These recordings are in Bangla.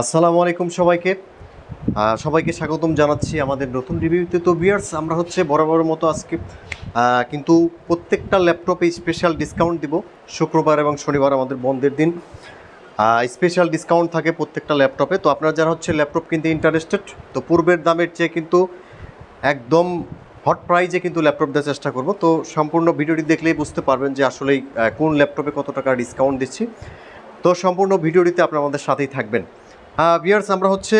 আসসালামু আলাইকুম সবাইকে। সবাইকে স্বাগতম জানাচ্ছি আমাদের নতুন রিভিউতে। তো বিয়ার্স আমরা হচ্ছে বরাবরের মতো আজকে কিন্তু প্রত্যেকটা ল্যাপটপে স্পেশাল ডিসকাউন্ট দিব। শুক্রবার এবং শনিবার আমাদের বন্ধের দিন। স্পেশাল ডিসকাউন্ট থাকে প্রত্যেকটা ল্যাপটপে। তো আপনারা যারা হচ্ছে ল্যাপটপ কিনতে ইন্টারেস্টেড তো পূর্বের দামের চেয়ে কিন্তু একদম হট প্রাইজে কিন্তু ল্যাপটপ দেওয়ার চেষ্টা করব। তো সম্পূর্ণ ভিডিওটি দেখলেই বুঝতে পারবেন যে আসলেই কোন ল্যাপটপে কত টাকা ডিসকাউন্ট দিচ্ছি। তো সম্পূর্ণ ভিডিওটিতে আপনারা আমাদের সাথেই থাকবেন। বিয়ার্স আমরা হচ্ছে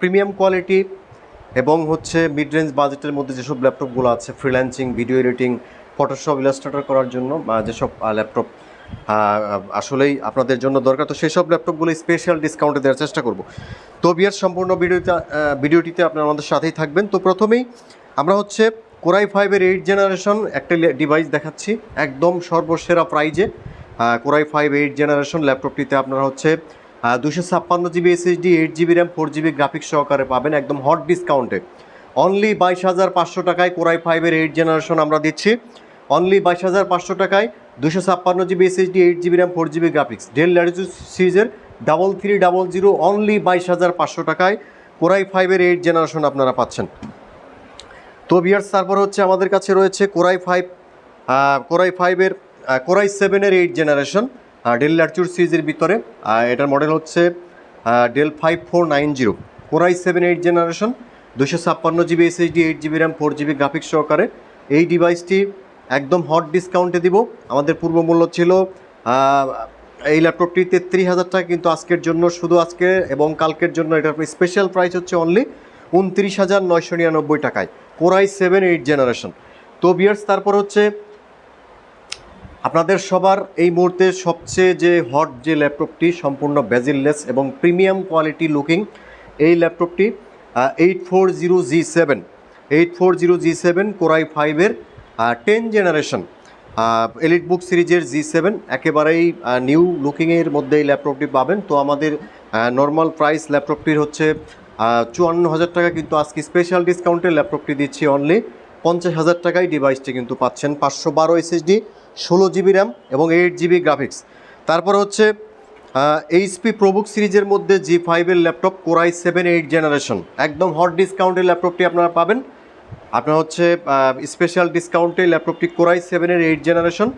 প্রিমিয়াম কোয়ালিটি এবং হচ্ছে মিড রেঞ্জ বাজেটের মধ্যে যেসব ল্যাপটপগুলো আছে freelancing video editing Photoshop Illustrator করার জন্য যেসব ল্যাপটপ আসলেই আপনাদের জন্য দরকার, তো সেই সব ল্যাপটপগুলো স্পেশাল ডিসকাউন্টে দেওয়ার চেষ্টা করব। তো বিয়ার সম্পূর্ণ ভিডিওতে ভিডিওটিতে আপনারা আমাদের সাথেই থাকবেন। তো প্রথমেই আমরা হচ্ছে কোরাই ফাইভের এইট জেনারেশন একটা ডিভাইস দেখাচ্ছি, একদম সর্বসেরা প্রাইজে core i five eight generation ল্যাপটপটিতে আপনারা হচ্ছে দুশো ছাপ্পান্ন GB SSD eight GB RAM four GB graphics সহকারে পাবেন একদম হট ডিসকাউন্টে অনলি বাইশ হাজার পাঁচশো টাকায় কোরাই ফাইভের এইট জেনারেশন আমরা দিচ্ছি। অনলি বাইশ হাজার পাঁচশো টাকায় দুশো ছাপ্পান্ন GB SSD eight GB RAM four GB graphics Dell Latitude সিরিজের double three double zero only বাইশ হাজার পাঁচশো টাকায় কোরাই ফাইভের এইট জেনারেশন আপনারা পাচ্ছেন। তো বিয়ার্স তারপর হচ্ছে আমাদের কাছে রয়েছে core i five core i ফাইভের কোরাই সেভেনের এইট জেনারেশন ডেল ল্যাটিউড সিরিজের ভিতরে। এটার মডেল হচ্ছে Dell five four nine zero core i seven eight generation দুশো ছাপ্পান্ন GB SSD eight GB RAM four GB graphics সহকারে। এই ডিভাইসটি একদম হট ডিসকাউন্টে দিব। আমাদের পূর্ব মূল্য ছিল এই ল্যাপটপটি তেত্রিশ হাজার টাকা, কিন্তু আজকের জন্য, শুধু আজকে এবং কালকের জন্য এটার স্পেশাল প্রাইস হচ্ছে অনলি উনত্রিশ হাজার নয়শো নিরানব্বই টাকায় কোরাই সেভেন এইট জেনারেশন তো বিয়ার্স তারপর হচ্ছে আপনাদের সবার এই মুহূর্তে সবচেয়ে যে হট যে ল্যাপটপটি সম্পূর্ণ বেজিললেস এবং প্রিমিয়াম কোয়ালিটি লুকিং, এই ল্যাপটপটি eight four zero G seven eight four zero G seven core i ফাইভের টেন জেনারেশন এলিট বুক সিরিজের জি সেভেন একেবারেই নিউ লুকিংয়ের মধ্যে এই ল্যাপটপটি পাবেন। তো আমাদের নর্মাল প্রাইস ল্যাপটপটির হচ্ছে চুয়ান্ন হাজার টাকা, কিন্তু আজকে স্পেশাল ডিসকাউন্টে ল্যাপটপটি দিচ্ছি অনলি পঞ্চাশ হাজার টাকায়। ডিভাইসটি কিন্তু পাচ্ছেন পাঁচশো বারো এসএসডি ষোলো জিবি র্যাম এবং এইট জিবি গ্রাফিক্স। তারপর হচ্ছে এইচপি প্রবুক সিরিজের মধ্যে জি ফাইভের laptop core i seven eight generation. একদম হট ডিসকাউন্টের ল্যাপটপটি আপনারা পাবেন। আপনার হচ্ছে স্পেশাল ডিসকাউন্টে ল্যাপটপটি কোরাই সেভেনের এইট জেনারেশন।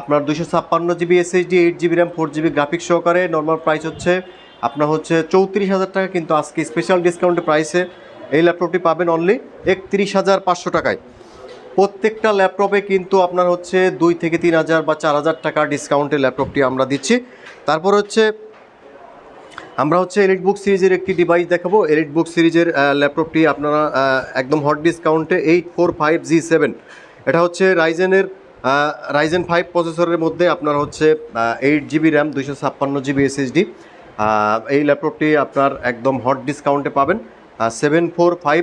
আপনার দুশো ছাপ্পান্ন GB SSD eight GB RAM, four GB graphics সহকারে নর্মাল প্রাইস হচ্ছে, আপনার হচ্ছে চৌত্রিশ হাজার টাকা, কিন্তু আজকে স্পেশাল ডিসকাউন্টে প্রাইসে এই ল্যাপটপটি পাবেন অনলি একত্রিশ হাজার পাঁচশো টাকায়। প্রত্যেকটা ল্যাপটপে কিন্তু আপনার হচ্ছে দুই থেকে তিন হাজার বা চার হাজার টাকা ডিসকাউন্টে ল্যাপটপটি আমরা দিচ্ছি। তারপর হচ্ছে, আমরা হচ্ছে এলিট বুক সিরিজের একটি ডিভাইস দেখাবো। এলিট বুক সিরিজের ল্যাপটপটি আপনারা একদম হট ডিসকাউন্টে eight four five G seven এটা হচ্ছে রাইজেনের রাইজেন ফাইভ প্রসেসরের মধ্যে আপনার হচ্ছে এইট জিবি র্যাম দুইশো ছাপ্পান্ন জিবি এসএসডি এই ল্যাপটপটি আপনার একদম হট ডিসকাউন্টে পাবেন। সেভেন ফোর ফাইভ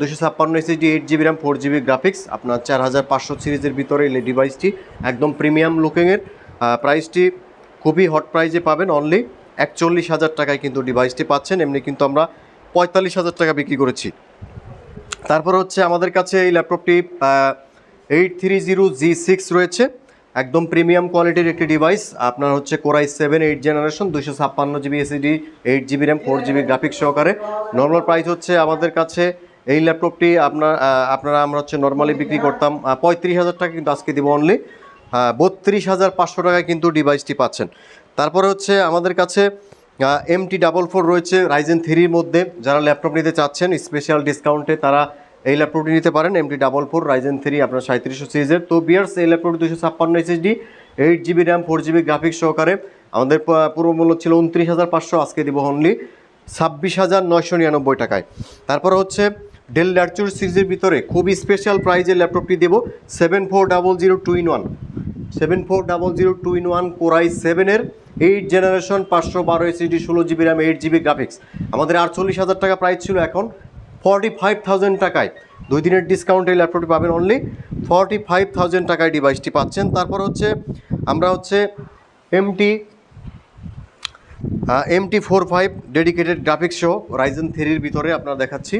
দুশো ছাপ্পান্ন SSD eight GB RAM four GB graphics আপনার চার হাজার পাঁচশো সিরিজের ভিতরে এই ডিভাইসটি একদম প্রিমিয়াম লুকিংয়ের প্রাইসটি খুবই হট প্রাইজে পাবেন অনলি একচল্লিশ হাজার টাকায় কিন্তু ডিভাইসটি পাচ্ছেন, এমনি কিন্তু আমরা পঁয়তাল্লিশ হাজার টাকা বিক্রি করেছি। তারপর হচ্ছে আমাদের কাছে এই ল্যাপটপটি eight three zero G six রয়েছে। একদম প্রিমিয়াম কোয়ালিটির একটি ডিভাইস আপনার হচ্ছে কোরাই সেভেন এইট জেনারেশন দুশো ছাপ্পান্ন GB SSD eight GB RAM four GB graphics সহকারে। নর্মাল প্রাইস হচ্ছে আমাদের কাছে এই ল্যাপটপটি আপনার আপনারা আমরা হচ্ছে নর্মালি বিক্রি করতাম পঁয়ত্রিশ হাজার টাকা কিন্তু আজকে দিব অনলি বত্রিশ হাজার পাঁচশো টাকায় কিন্তু ডিভাইসটি পাচ্ছেন। তারপরে হচ্ছে আমাদের কাছে এমটি ডাবল ফোর রয়েছে রাইজেন থ্রির মধ্যে। যারা ল্যাপটপ নিতে চাচ্ছেন স্পেশাল ডিসকাউন্টে তারা এই ল্যাপটপটি নিতে পারেন MT double four Ryzen three আপনার সাঁত্রিশশো সিরিজের তো বিয়ার্স, এই ল্যাপটপটি দুশো ছাপ্পান্ন SSD eight GB RAM four GB graphics সহকারে। আমাদের পূর্ব মূল্য ছিল উনত্রিশ হাজার পাঁচশো, আজকে দিব অনলি ছাব্বিশ হাজার নয়শো নিরানব্বই টাকায়। তারপর হচ্ছে ডেল ল্যাপচুর সিরিজের ভিতরে খুবই স্পেশাল প্রাইজের ল্যাপটপটি Dell seven four double zero two in one seven four double zero two in one core i সেভেনের এইট জেনারেশন পাঁচশো বারো এসিডি ষোলো GB RAM eight GB graphics আমাদের আটচল্লিশ হাজার টাকা প্রাইস ছিল এখন ফর্টি ফাইভ থাউজেন্ড টাকায়। দুই দিনের ডিসকাউন্টে এই ল্যাপটপটি পাবেন অনলি ফর্টি ফাইভ থাউজেন্ড টাকায় ডিভাইসটি পাচ্ছেন। তারপর হচ্ছে আমরা হচ্ছে MT M T four five dedicated graphics সহ রাইজেন থ্রির ভিতরে আপনারা দেখাচ্ছি।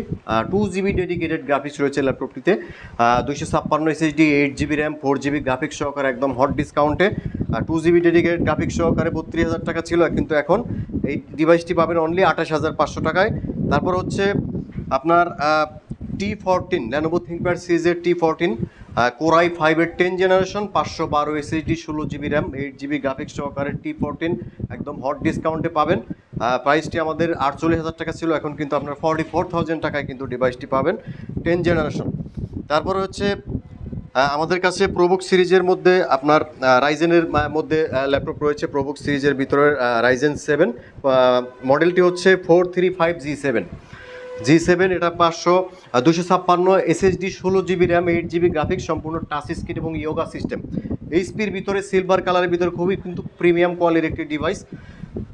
টু জিবি ডেডিকেটেড গ্রাফিক্স রয়েছে ল্যাপটপটিতে দুশো ছাপ্পান্ন SSD eight GB RAM four GB graphics সহকারে একদম হট ডিসকাউন্টে টু জিবি ডেডিকেটেড গ্রাফিক্স সহকারে বত্রিশ হাজার টাকা ছিল, কিন্তু এখন এই ডিভাইসটি পাবেন অনলি আঠাশ হাজার পাঁচশো টাকায়। তারপর হচ্ছে আপনার টি ফোরটিন ল্যানোভো থিঙ্কপ্যাড সিরিজের টি ফোরটিন কোরাই ফাইভের টেন জেনারেশন পাঁচশো বারো এসএসডি ষোলো GB RAM eight GB graphics সহকারে টি ফোরটিন একদম হট ডিসকাউন্টে পাবেন। প্রাইসটি আমাদের আটচল্লিশ হাজার টাকা ছিল, এখন কিন্তু আপনার ফর্টি ফোর থাউজেন্ড টাকায় কিন্তু ডিভাইসটি পাবেন টেন জেনারেশন তারপরে হচ্ছে আমাদের কাছে প্রোবুক সিরিজের মধ্যে আপনার রাইজেনের মধ্যে ল্যাপটপ রয়েছে প্রোবুক সিরিজের ভিতরে রাইজেন সেভেন মডেলটি হচ্ছে four three five G seven G seven এটা পাঁচশো দুশো ছাপ্পান্ন এসএসডি ষোলো GB RAM eight GB graphics সম্পূর্ণ টাচ স্ক্রিন এবং ইয়োগা সিস্টেম এইচপির ভিতরে সিলভার কালারের ভিতরে খুবই কিন্তু প্রিমিয়াম কোয়ালিটির একটি ডিভাইস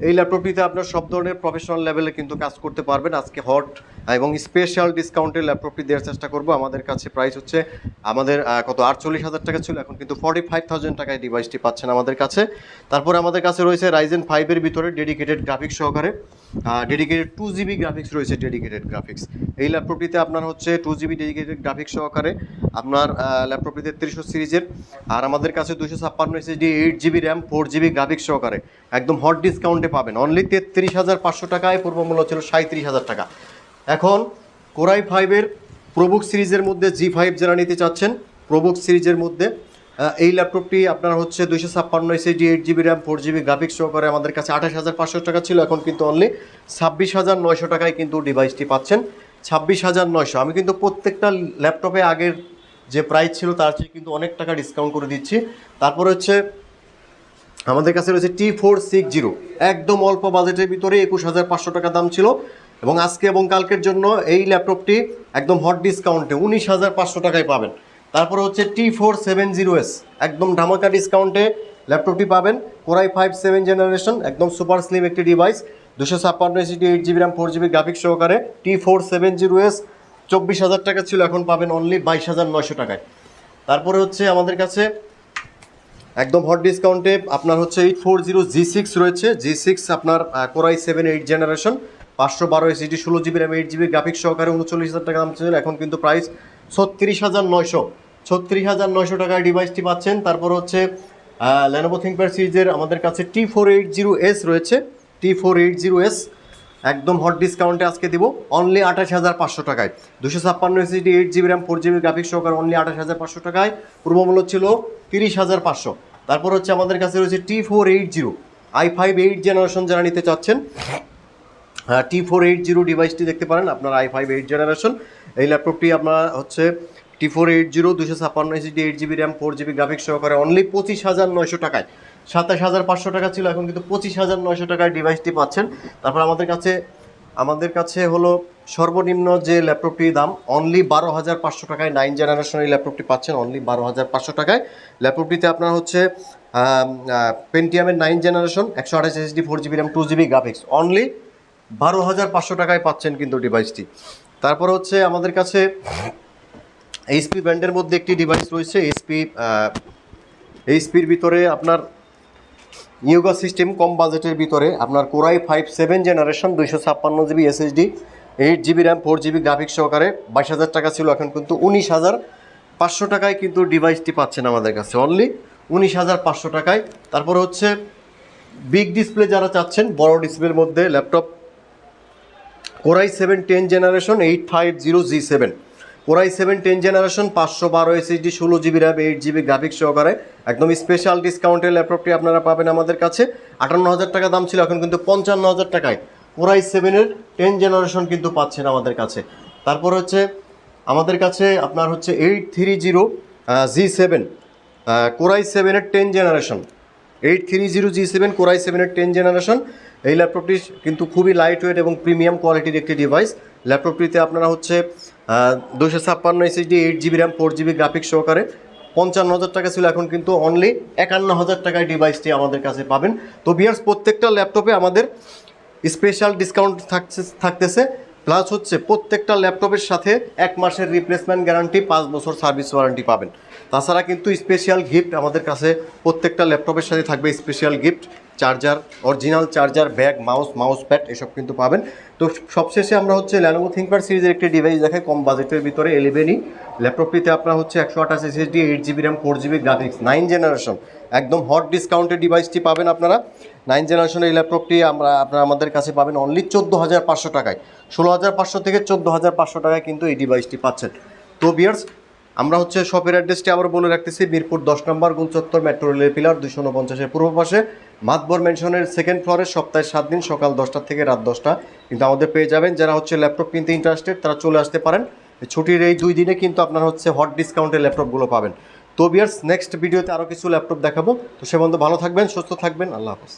এই ল্যাপটপটিতে আপনার সব ধরনের প্রফেশনাল লেভেলে কিন্তু কাজ করতে পারবেন। আজকে হট এবং স্পেশাল ডিসকাউন্টের ল্যাপটপটি দেওয়ার চেষ্টা করব। আমাদের কাছে প্রাইস হচ্ছে, আমাদের কত? আটচল্লিশ হাজার টাকা ছিল, এখন কিন্তু ফর্টি ফাইভ থাউজেন্ড টাকায় ডিভাইসটি পাচ্ছেন আমাদের কাছে। তারপরে আমাদের কাছে রয়েছে রাইজেন ফাইভের ভিতরে ডেডিকেটেড গ্রাফিক্স সহকারে ডেডিকেটেড টু জিবি গ্রাফিক্স রয়েছে ডেডিকেটেড গ্রাফিক্স এই ল্যাপটপটিতে আপনার হচ্ছে টু জিবি ডেডিকেটেড গ্রাফিক্স সহকারে আপনার ল্যাপটপটিতে তিরিশো সিরিজের, আর আমাদের কাছে দুশো ছাপ্পান্ন SSD eight GB RAM four GB graphics সহকারে। একদম হট ডিসকাউন্টে পাবেন। অনলি তেত্রিশ হাজার পাঁচশো টাকায় পূর্ব মূল্য ছিল সাঁত্রিশ হাজার টাকা। এখন কোরাই ফাইভের প্রবুক সিরিজের মধ্যে জি ফাইভ যারা নিতে চাচ্ছেন প্রবুক সিরিজের মধ্যে এই ল্যাপটপটি আপনার হচ্ছে দুইশো ছাপ্পান্ন SSD eight GB RAM four GB graphics সহকারে আমাদের কাছে আঠাশ হাজার পাঁচশো টাকা ছিল। এখন কিন্তু অনলি ছাব্বিশ হাজার নয়শো টাকায় কিন্তু ডিভাইসটি পাচ্ছেন। ছাব্বিশ হাজার নয়শো। আমি কিন্তু প্রত্যেকটা ল্যাপটপে আগের যে প্রাইস ছিল, তার চেয়ে কিন্তু অনেক টাকা ডিসকাউন্ট করে দিচ্ছি। তারপর হচ্ছে আমাদের কাছে রয়েছে টি ফোর সিক্স জিরো একদম অল্প বাজেটের ভিতরে একুশ হাজার পাঁচশো টাকা দাম ছিল। এবং আজকে এবং কালকের জন্য এই ল্যাপটপটি একদম হট ডিসকাউন্টে উনিশ হাজার পাঁচশো টাকায় পাবেন। তারপরে হচ্ছে T four seven zero S একদম ধামাকা ডিসকাউন্টে ল্যাপটপটি পাবেন। Core i five seven generation একদম সুপার স্লিম একটি ডিভাইস দুশো ছাপ্পান্ন SSD eight GB RAM four GB graphics সহকারে T four seven zero S চব্বিশ হাজার টাকা ছিল, এখন পাবেন অনলি বাইশ হাজার নয়শো টাকায়। তারপরে হচ্ছে আমাদের কাছে একদম হট ডিসকাউন্টে আপনার হচ্ছে eight four zero G six রয়েছে। জি সিক্স আপনার core i seven eight generation পাঁচশো বারো এসিটি ষোলো GB RAM eight GB graphics সহকারে উনচল্লিশ হাজার টাকা দাম ছিল এখন কিন্তু প্রাইস ছত্রিশ হাজার নয়শো। ছত্রিশ হাজার নয়শো টাকায় ডিভাইসটি পাচ্ছেন। তারপর হচ্ছে ল্যানোভো থিঙ্কপ্যাড সিরিজের আমাদের কাছে T four eight zero S রয়েছে। T four eight zero S একদম হট ডিসকাউন্টে আজকে দিব। অনলি আঠাশ হাজার পাঁচশো টাকায়। দুশো ছাপ্পান্ন SSD eight GB RAM four GB graphics সহকারে অনলি আঠাশ হাজার পাঁচশো টাকায়। পূর্বমূল্য ছিল তিরিশ হাজার পাঁচশো। তারপর হচ্ছে আমাদের কাছে রয়েছে T four eight zero I five eight generation যারা নিতে চাচ্ছেন টি ফোর এইট জিরো ডিভাইসটি দেখতে পারেন। আপনার আই ফাইভ এইট জেনারেশন এই ল্যাপটপটি আপনার হচ্ছে টি ফোর এইট জিরো দুশো ছাপ্পান্ন SSD eight GB RAM four GB graphics সহকারে অনলি পঁচিশ হাজার নয়শো টাকায়। সাতাশ হাজার পাঁচশো টাকা ছিল, এখন কিন্তু পঁচিশ হাজার নয়শো টাকায় ডিভাইসটি পাচ্ছেন। তারপর আমাদের কাছে আমাদের কাছে হলো সর্বনিম্ন যে ল্যাপটপটির দাম অনলি বারো হাজার পাঁচশো টাকায় নাইন জেনারেশন এই ল্যাপটপটি পাচ্ছেন অনলি বারো হাজার পাঁচশো টাকায়। ল্যাপটপটিতে আপনার হচ্ছে পেন্টিয়ামের নাইন জেনারেশন একশো আঠাশ SD four GB RAM two GB graphics only বারো হাজার পাঁচশো টাকায় পাচ্ছেন কিন্তু ডিভাইসটি তারপর হচ্ছে আমাদের কাছে এইচপি ব্র্যান্ডের মধ্যে একটি ডিভাইস রয়েছে এইচপি এইচপির ভিতরে আপনার ইয়োগা সিস্টেম কম বাজেটের ভিতরে আপনার কোরাই ফাইভ সেভেন জেনারেশন দুইশো ছাপ্পান্ন GB SSD, eight GB RAM, four GB graphics সহকারে বাইশ হাজার টাকা ছিল, এখন কিন্তু উনিশ হাজার পাঁচশো টাকায় কিন্তু ডিভাইসটি পাচ্ছেন আমাদের কাছে অনলি উনিশ হাজার পাঁচশো টাকায়। তারপর হচ্ছে বিগ ডিসপ্লে যারা চাচ্ছেন, বড় ডিসপ্লের মধ্যে laptop core i seven ten generation, eight five zero G seven. Core i seven ten generation পাঁচশো বারো এসএসডি ষোলো GB RAM eight GB graphics সহকারে। একদম স্পেশাল ডিসকাউন্টের ল্যাপটপটি আপনারা পাবেন আমাদের কাছে। আটান্ন হাজার টাকা দাম ছিল, এখন কিন্তু পঞ্চান্ন হাজার টাকায়। কোরাই সেভেনের টেন জেনারেশন কিন্তু পাচ্ছেন আমাদের কাছে। তারপর হচ্ছে, আমাদের কাছে আপনার হচ্ছে eight three zero G seven core i সেভেনের ten generation eight three zero G seven core i সেভেনের টেন জেনারেশন এই ল্যাপটপটি কিন্তু খুবই লাইট ওয়েট এবং প্রিমিয়াম কোয়ালিটির একটি ডিভাইস ল্যাপটপটিতে আপনারা হচ্ছে দুশো ছাপ্পান্ন SSD eight GB RAM four GB graphics সহকারে পঞ্চান্ন হাজার টাকা ছিল, এখন কিন্তু অনলি একান্ন হাজার টাকায় ডিভাইসটি আমাদের কাছে পাবেন। তো বিয়ার্স প্রত্যেকটা ল্যাপটপে আমাদের স্পেশাল ডিসকাউন্ট থাকছে, থাকতেছে। প্লাস হচ্ছে, প্রত্যেকটা ল্যাপটপের সাথে এক মাসের রিপ্লেসমেন্ট গ্যারান্টি পাঁচ বছর সার্ভিস ওয়ারেন্টি পাবেন। তাছাড়া কিন্তু স্পেশাল গিফট আমাদের কাছে প্রত্যেকটা ল্যাপটপের সাথে থাকবে special gift charger original charger, bag mouse mouse pad এসব কিন্তু পাবেন। তো সবশেষে আমরা হচ্ছে ল্যানোভো থিঙ্কপ্যাড সিরিজের একটি ডিভাইস দেখাই, কম বাজেটের ভিতরে এলেভেনই ল্যাপটপটিতে আপনার হচ্ছে একশো আঠাশ SSD eight GB RAM four GB graphics nine generation একদম হট ডিসকাউন্টের ডিভাইসটি পাবেন আপনারা। নাইন জেনারেশনের এই ল্যাপটপটি আমরা, আপনারা আমাদের কাছে পাবেন অনলি চোদ্দ হাজার পাঁচশো টাকায়। ষোলো হাজার পাঁচশো থেকে চোদ্দ হাজার পাঁচশো টাকায় কিন্তু এই ডিভাইসটি পাচ্ছেন। তো বিয়ার্স আমরা হচ্ছে শপের অ্যাড্রেসটি আবার বলে রাখতেছি, মিরপুর দশ নম্বর গুণচত্বর মেট্রো রেলের পিলার দুশো উনপঞ্চাশের পূর্ব পাশে। মাতবর মেনশনের সেকেন্ড ফ্লোরে সপ্তাহে সাত দিন, সকাল দশটা থেকে রাত দশটা। কিন্তু আমাদের পেয়ে যাবেন যারা হচ্ছে ল্যাপটপ কিনতে ইন্টারেস্টেড তারা চলে আসতে পারেন। ছুটির এই দুই দিনে কিন্তু আপনার হচ্ছে হট ডিসকাউন্টের ল্যাপটপগুলো পাবেন। তো বিয়ার্স নেক্সট ভিডিওতে আরও কিছু ল্যাপটপ দেখাবো। তো সে বন্ধু ভালো থাকবেন, সুস্থ থাকবেন, আল্লাহ হাফেজ।